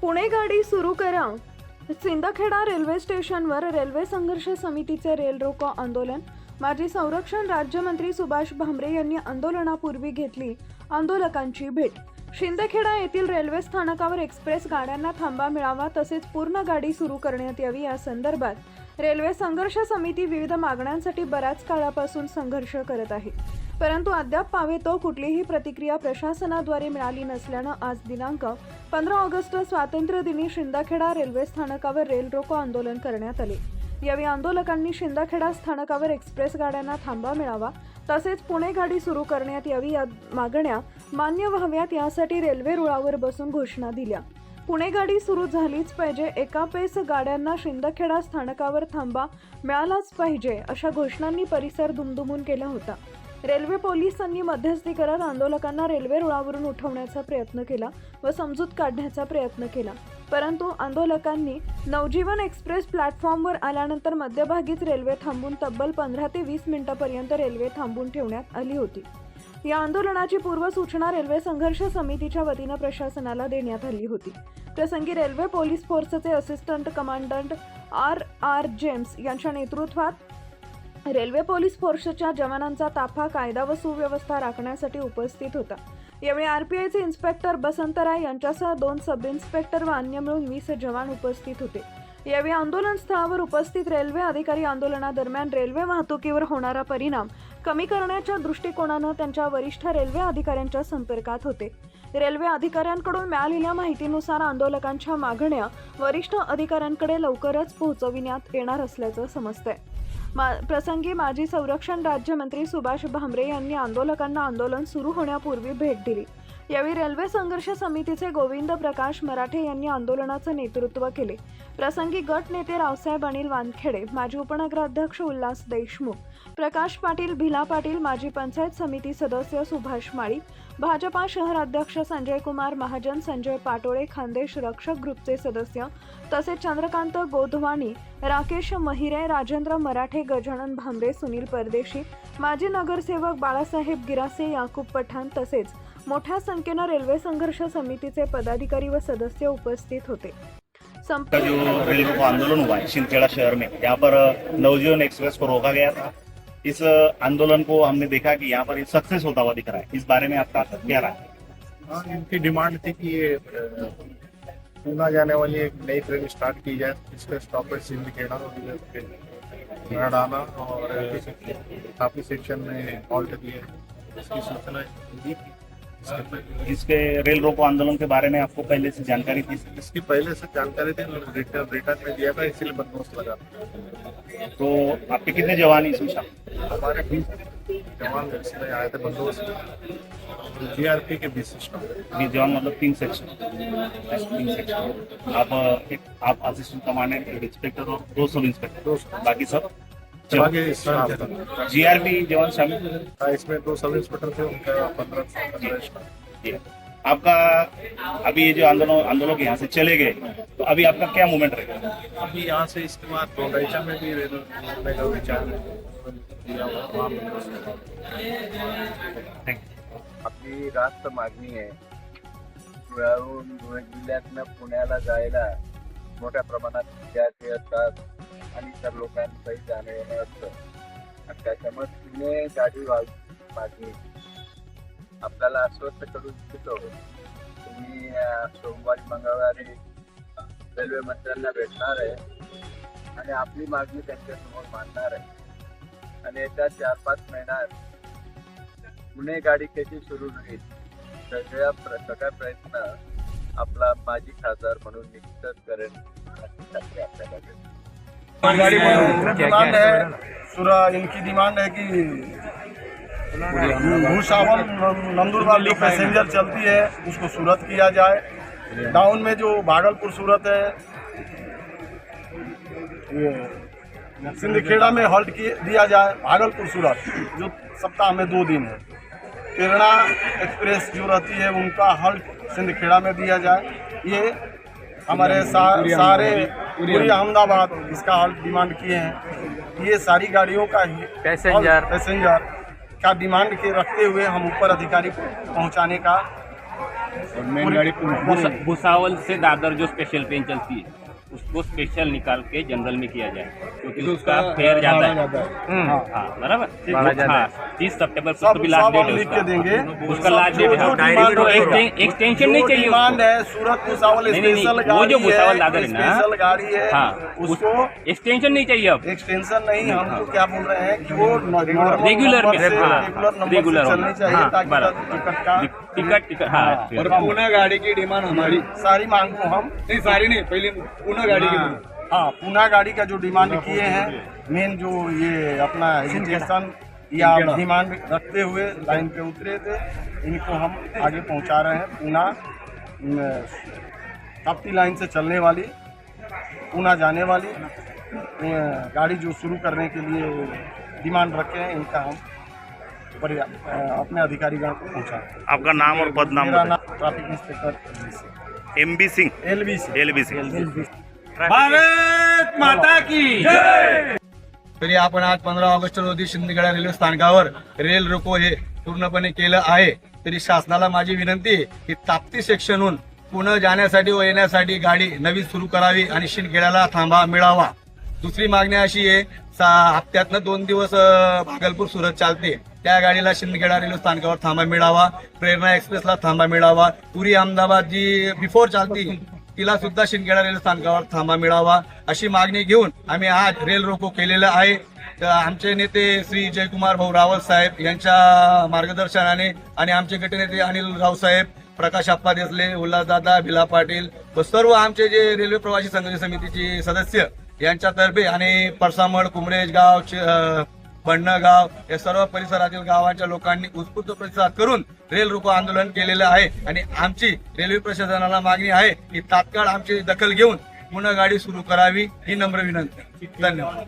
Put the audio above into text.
पुणे गाडी सुरू करा. सिंदखेडा रेल्वे स्टेशनवर रेल्वे संघर्ष समितीचे रेल रोको आंदोलन. माजी संरक्षण राज्यमंत्री सुभाष भामरे यांनी आंदोलनापूर्वी घेतली आंदोलकांची भेट. शिंदखेडा येथील रेल्वे स्थानकावर एक्सप्रेस गाड्यांना थांबा मिळावा तसेच पूर्ण गाडी सुरू करण्यात यावी या संदर्भात रेल्वे संघर्ष समिती विविध मागण्यांसाठी बऱ्याच काळापासून संघर्ष करत आहे. परंतु अद्याप पावेतो कुठलीही प्रतिक्रिया प्रशासनाद्वारे मिळाली नसल्यानं आज दिनांक पंधरा ऑगस्ट स्वातंत्र्य दिनी शिंदखेडा रेल्वे स्थानकावर रेल रोको आंदोलन करण्यात आले. यावेळी आंदोलकांनी शिंदखेडा स्थानकावर एक्सप्रेस गाड्यांना थांबा मिळावा तसेच पुणे गाडी सुरू करण्यात यावी या मागण्या मान्य व्हाव्यात यासाठी रेल्वे रुळावर बसून घोषणा दिल्या. पुणे गाडी सुरू झालीच पाहिजे एका पेस गाड्यांना शिंदखेडा स्थानकावर थांबा मिळालाच पाहिजे अशा घोषणांनी परिसर दुमदुमून केला होता. रेल्वे पोलिसांनी मध्यस्थी करत आंदोलकांना रेल्वे रुळावरून उठवण्याचा प्रयत्न केला व समजूत काढण्याचा प्रयत्न केला. परंतु आंदोलकांनी नवजीवन एक्सप्रेस प्लॅटफॉर्मवर आल्यानंतर मध्यभागीच रेल्वे थांबून तब्बल पंधरा ते वीस मिनिटापर्यंत रेल्वे थांबून ठेवण्यात आली होती. या आंदोलनाची पूर्वसूचना रेल्वे संघर्ष समितीच्या वतीनं प्रशासनाला देण्यात आली होती. प्रसंगी रेल्वे पोलीस फोर्सचे assistant commandant R R James यांच्या नेतृत्वात रेल्वे पोलीस फोर्सच्या जवानांचा ताफा कायदा व सुव्यवस्था राखण्यासाठी उपस्थित होता. यावेळी आरपीआयचे इन्स्पेक्टर बसंत राय यांच्यासह दोन सब इन्स्पेक्टर व अन्य मिळून वीस जवान उपस्थित होते. यावेळी आंदोलन स्थळावर उपस्थित रेल्वे अधिकारी आंदोलनादरम्यान रेल्वे वाहतुकीवर होणारा परिणाम कमी करण्याच्या दृष्टिकोनानं त्यांच्या वरिष्ठ रेल्वे अधिकाऱ्यांच्या संपर्कात होते. रेल्वे अधिकाऱ्यांकडून मिळालेल्या माहितीनुसार आंदोलकांच्या मागण्या वरिष्ठ अधिकाऱ्यांकडे लवकरच पोहोचविण्यात येणार असल्याचं समजतंय. मा प्रसंगी माजी संरक्षण राज्यमंत्री सुभाष भामरे यांनी आंदोलकांना आंदोलन सुरू होण्यापूर्वी भेट दिली. यावेळी रेल्वे संघर्ष समितीचे गोविंद प्रकाश मराठे यांनी आंदोलनाचं नेतृत्व केले. प्रसंगी गट नेते रावसाहेब अनिल वानखेडे माजी उपनगराध्यक्ष उल्हास देशमुख प्रकाश पाटील भिला पाटील माजी पंचायत समिती सदस्य सुभाष माळी भाजपा शहराध्यक्ष संजय कुमार महाजन संजय पाटोळे खानदेश रक्षक ग्रुपचे सदस्य तसेच चंद्रकांत गोधवाणी राकेश महिरे राजेंद्र मराठे गजानन भांबरे सुनील परदेशी माजी नगरसेवक बाळासाहेब गिरासे याकूब पठाण तसेच मोठ्या संख्येनं रेल्वे संघर्ष समितीचे पदाधिकारी व सदस्य उपस्थित होते. संप का जो रेल रोको आंदोलन हुआ है शिंदखेड़ा शहर में यहाँ पर नवजीवन एक्सप्रेस को रोका गया था इस आंदोलन को हमने देखा कि यहाँ पर सक्सेस होता हुआ दिख रहा है. इस बारे में आपका क्या राय है? इनकी डिमांड थी कि ये पूना जाने वाली एक नई ट्रेन स्टार्ट की जाए इसका स्टॉपेज सिंधिकेड़ा डाला और काफी सेक्शन में हॉल्ट दिए इसकी सूचना दी थी। इसके रेल रोको आंदोलन के बारे में आपको पहले से जानकारी थी? इसकी पहले से जानकारी थी रिटर्न रिटर्न में दिया था इसीलिए बंदोबस्त लगा। तो आपके कितने जवान इसमें शामिल? हमारे बीस जवान इसमें आए थे बंदोबस्त जीआरपी के बीस सिस्टम बीस जवान मतलब तीन सेक्शन। तीन सेक्शन। आप एक आप असिस्टेंट कमांडेंट इंस्पेक्टर और दो सब इंस्पेक्टर। बाकी सब? आगे आर पी जवान शामिल थे? हाँ, इसमें दो सब इंस्पेक्टर थे उनका पंद्रह पंद्रह स्टाफ जी। आपका अभी ये जो आंदोलन आंदोलक यहाँ से चले गए तो अभी आपका क्या मूवमेंट रहेगा अभी यहाँ से इसके बाद डोंडाइचा में भी का विचार है, आपली रास्त मागणी आहे धुळ्याहून धुळे जिल्ह्यातनं पुण्याला जायला मोठ्या प्रमाणात विद्यार्थी असतात। आणि इतर लोकांचंही जाणं येणं असतं. आणि त्याच्यामुळे पुणे गाडी व्हावी मागणी आपल्याला अस्वस्थ करू इच्छितो तुम्ही सोमवारी मंगळवारी रेल्वे मंत्र्यांना भेटणार आहे. आणि आपली मागणी त्यांच्यासमोर मांडणार आहे. आणि येत्या चार पाच महिन्यात पुणे गाडी कशी सुरू होईल सगळ्या प्र- सगळा प्रयत्न आपला माजी खासदार म्हणून निश्चितच करेल अशी खात्री आपल्याला डिमांड है? सुरा इनकी डिमांड है कि भूसावल नंदुरबार जो पैसेंजर चलती है उसको सूरत किया जाए। डाउन में जो भागलपुर सूरत है ये सिंदखेड़ा में हॉल्ट दिया जाए भागलपुर सूरत जो सप्ताह में दो दिन है। प्रेरणा एक्सप्रेस जो रहती है उनका हॉल्ट सिंधखेड़ा में दिया जाए। ये हमारे सा, सारे पूरी अहमदाबाद। इसका हॉल्ट डिमांड किए हैं। ये सारी गाड़ियों का ही पैसेंजर। पैसेंजर का डिमांड के रखते हुए हम ऊपर अधिकारी को पहुँचाने का मेन गाड़ी भुसावल से दादर जो स्पेशल ट्रेन चलती है उसको स्पेशल निकाल के जनरल में किया जाए क्योंकि उसका फेयर ज़्यादा है। हाँ। बराबर? हाँ। तीस सितंबर को भी लास्ट डेट लिख के उसका। देंगे। उसका लास्ट डेट है। तो एक्सटेंशन नहीं चाहिए डिमांड है सूरत भुसावल स्पेशल वो जो भुसावल है, दादर है ना। गाड़ी है हाँ उसको एक्सटेंशन नहीं चाहिए अब। एक्सटेंशन नहीं हमको क्या बोल रहे हैं कि वो रेगुलर हाँ रेगुलर चलनी चाहिए हाँ ताकि टिकट का टिकट टिकट हाँ और पुनः गाड़ी की डिमांड हमारी। सारी मांग को हम। नहीं सारी नहीं पहले पुनः गाड़ी की हाँ पूना गाड़ी का जो डिमांड किए हैं मेन जो ये अपना स्टेशन या डिमांड रखते हुए लाइन पे उतरे थे। इनको हम आगे पहुँचा रहे हैं। पूना ताप्ती लाइन से चलने वाली पूना जाने वाली। गाड़ी जो शुरू करने के लिए डिमांड रखे हैं इनका हम अपने अधिकारीगण को पहुँचा रहे हैं। आपका नाम और पद नाम मेरा नाम traffic inspector M B Singh. L B Singh. L B Singh. Bharat Mata की तरी आपण आज पंधरा ऑगस्ट रोजी शिंदखेडा रेल्वे स्थानकावर रेल रोको हे पूर्णपणे केलं आहे. तरी शासनाला माझी विनंती की ताप्ती सेक्शनहून पुणे जाण्यासाठी व येण्यासाठी गाडी नवीन सुरू करावी आणि शिंदखेड्याला थांबा मिळावा. दुसरी मागणी अशी आहे सा- हप्त्यातनं दोन दिवस भागलपूर सुरत चालते. त्या गाडीला शिंदखेडा रेल्वे स्थानकावर थांबा मिळावा. प्रेरणा एक्सप्रेसला थांबा मिळावा. पुरी अहमदाबाद जी बिफोर चालती तिला सुद्धा शिंदखेडा रेल्वे स्थानकावर थांबा मिळावा अशी मागणी घेऊन आम्ही आज रेल रोको केलेलं आहे. आमचे नेते श्री जयकुमार भाऊ रावत साहेब यांच्या मार्गदर्शनाने आणि आमचे गटनेते अनिल रावसाहेब प्रकाश आप्पा देसले उल्हासदादा भिला पाटील व सर्व आमचे जे रेल्वे प्रवासी संघर्ष समितीचे सदस्य यांच्यातर्फे आणि परसामड कुमरेज गाव चे- या सर्व परिसरातील गावांच्या लोकांनी उत्स्फूर्त प्रतिसाद करून रेल रोको आंदोलन केलेलं आहे. आणि आमची रेल्वे प्रशासनाला मागणी आहे की तात्काळ आमची दखल घेऊन पुन्हा गाडी सुरू करावी ही नम्र विनंती. धन्यवाद.